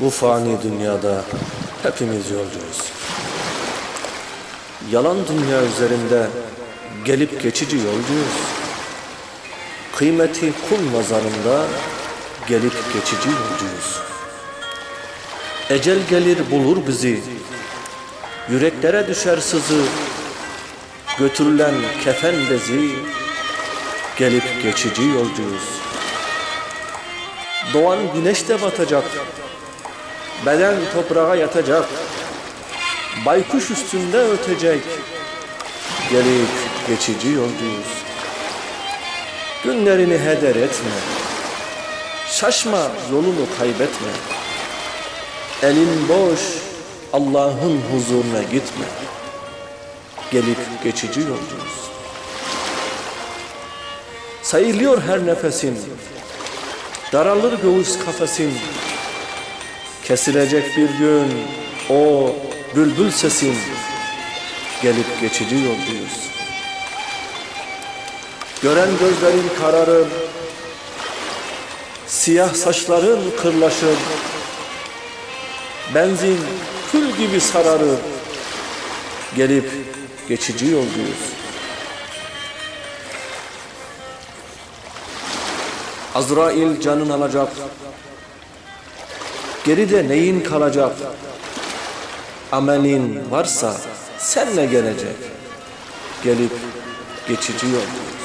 Bu fani dünyada hepimiz yolcuyuz. Yalan dünya üzerinde gelip geçici yolcuyuz. Kıymeti kul nazarında gelip geçici yolcuyuz. Ecel gelir bulur bizi, yüreklere düşer sızı, götürülen kefen bezi, gelip geçici yolcuyuz. Doğan güneş de batacak, beden toprağa yatacak, baykuş üstünde ötecek, gelip geçici yolcuyuz. Günlerini heder etme, şaşma yolunu kaybetme. Elin boş, Allah'ın huzuruna gitme. Gelip geçici yolcuyuz. Sayılıyor her nefesin, daralır göğüs kafesin. Kesilecek bir gün o bülbül sesin. Gelip geçici yolcuyuz. Gören gözlerin kararır, siyah saçların kırlaşır. Benzin kül gibi sararır. Gelip geçici yolcuyuz. Azrail canın alacak. Geride neyin kalacak? Amelin varsa senle gelecek. Gelip geçici yolcuyuz.